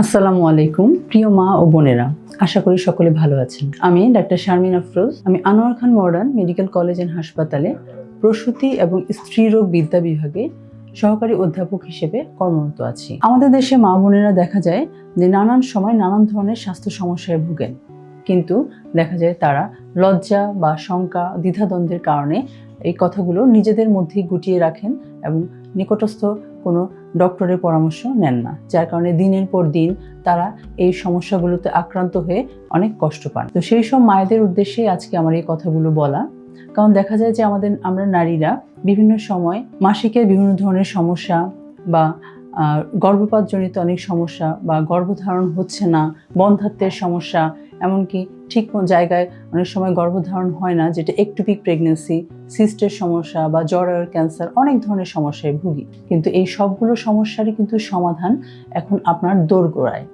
আসসালামু আলাইকুম, প্রিয় মা ও বোনেরা। আশা করি সকলে ভালো আছেন। আমি ডাক্তার শারমিন আফরোজ। আমি Anwar Khan modern medical college and হাসপাতালে প্রসূতি এবং স্ত্রীরোগ বিদ্যা বিভাগে সহকারী অধ্যাপক হিসেবে কর্মরত আছি। আমাদের দেশে মা বোনেরা দেখা যায় যে নানান সময় নানান ধরনের স্বাস্থ্য সমস্যায় ভুগেন। কিন্তু দেখা যায় তারা লজ্জা বা শঙ্কা, দ্বিধাদ্বন্দ্বের কারণে এই কথাগুলো নিজেদের মধ্যেই গুটিয়ে রাখেন এবং নিকটস্থ কোনো ডক্টরের পরামর্শ নেন না, যার কারণে দিনের পর দিন তারা এই সমস্যাগুলোতে আক্রান্ত হয়ে অনেক কষ্ট পান। তো সেই সব মায়েদের উদ্দেশ্যেই আজকে আমার এই কথাগুলো বলা। কারণ দেখা যায় যে আমাদের, আমরা নারীরা বিভিন্ন সময় মাসিকের বিভিন্ন ধরনের সমস্যা বা গর্ভপাতজনিত অনেক সমস্যা বা গর্ভধারণ হচ্ছে না বন্ধাত্বের সমস্যা এমনকি ঠিক জায়গায় অনেক সময় গর্ভধারণ হয় না, যেটা একটুপিক প্রেগনেন্সি সিস্টের সমস্যা বা জরায়ুর ক্যান্সার অনেক ধরনের সমস্যায় ভুগি। কিন্তু এই সবগুলো সমস্যারই কিন্তু সমাধান এখন আপনার দোরগোড়ায়।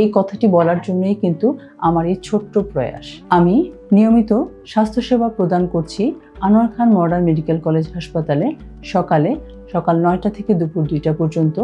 এই কথাটি বলার জন্যই কিন্তু আমার এই ছোট্ট প্রয়াস। আমি নিয়মিত স্বাস্থ্যসেবা প্রদান করছি Anwar Khan modern medical college হাসপাতালে সকালে সকাল নয়টা থেকে দুপুর দুইটা পর্যন্ত।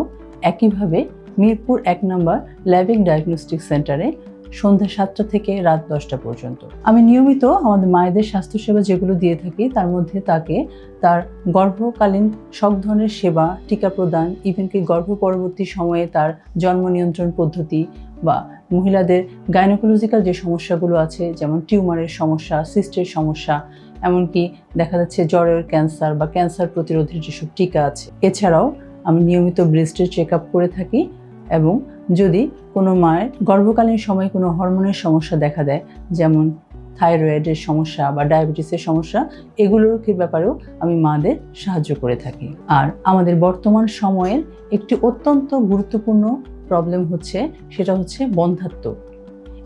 একইভাবে মিরপুর এক নম্বর ল্যাবিক ডায়াগনস্টিক সেন্টারে সন্ধ্যা সাতটা থেকে রাত দশটা পর্যন্ত। আমি নিয়মিত আমাদের মায়েদের স্বাস্থ্যসেবা যেগুলো দিয়ে থাকি, তার মধ্যে তাকে তার গর্ভকালীন সব ধরনের সেবা, টিকা প্রদান ইভেনকি গর্ভ পরবর্তী সময়ে তার জন্ম নিয়ন্ত্রণ পদ্ধতি বা মহিলাদের গাইনোকোলজিক্যাল যে সমস্যাগুলো আছে, যেমন টিউমারের সমস্যা সিস্টের সমস্যা, এমনকি দেখা যাচ্ছে জ্বরের ক্যান্সার বা ক্যান্সার প্রতিরোধের যেসব টিকা আছে। এছাড়াও আমি নিয়মিত ব্রেস্টের চেক আপ করে থাকি। এবং যদি কোনো মায়ের গর্ভকালীন সময়ে কোনো হরমোনের সমস্যা দেখা দেয়, যেমন থাইরয়েডের সমস্যা বা ডায়াবেটিসের সমস্যা, এগুলোর ব্যাপারেও আমি মাদের সাহায্য করে থাকি। আর আমাদের বর্তমান সময়ের একটি অত্যন্ত গুরুত্বপূর্ণ প্রবলেম হচ্ছে, সেটা হচ্ছে বন্ধাত্ব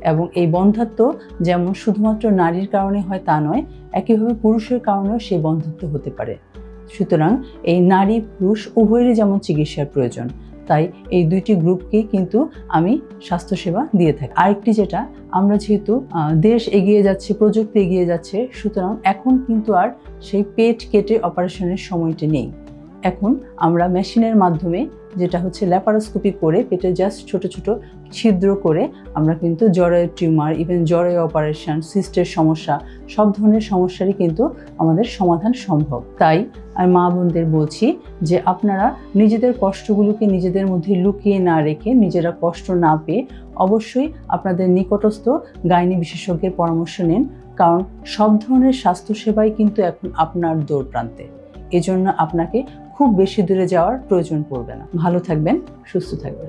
এবং এই বন্ধাত্ব যেমন শুধুমাত্র নারীর কারণে হয় তা নয়, একইভাবে পুরুষের কারণেও সেই বন্ধাত্ব হতে পারে। সুতরাং এই নারী পুরুষ উভয়েরই যেমন চিকিৎসার প্রয়োজন তাই এই দুইটি গ্রুপকেই কিন্তু আমি স্বাস্থ্যসেবা দিয়ে থাকি। আরেকটি যেটা, আমরা যেহেতু দেশ এগিয়ে যাচ্ছে, প্রযুক্তি এগিয়ে যাচ্ছে, সুতরাং এখন কিন্তু আর সেই পেট কেটে অপারেশনের সময়টি নেই। এখন আমরা মেশিনের মাধ্যমে যেটা হচ্ছে ল্যাপারোস্কোপি করে পেটে জাস্ট ছোট ছোট ছিদ্র করে আমরা কিন্তু জরায়ু টিউমার ইভেন জরায়ু অপারেশন সিস্টের সমস্যা, সব ধরনের সমস্যারই কিন্তু আমাদের সমাধান সম্ভব। তাই আমি মা বোনদের বলছি যে আপনারা নিজেদের কষ্টগুলোকে নিজেদের মধ্যে লুকিয়ে না রেখে নিজেরা কষ্ট না পেয়ে অবশ্যই আপনাদের নিকটস্থ গাইনি বিশেষজ্ঞের পরামর্শ নিন, কারণ সব ধরনের স্বাস্থ্যসেবাই কিন্তু এখন আপনার দৌড় প্রান্তে এজন্য আপনাকে খুব বেশি দূরে যাওয়ার প্রয়োজন পড়বে না। ভালো থাকবেন সুস্থ থাকবেন।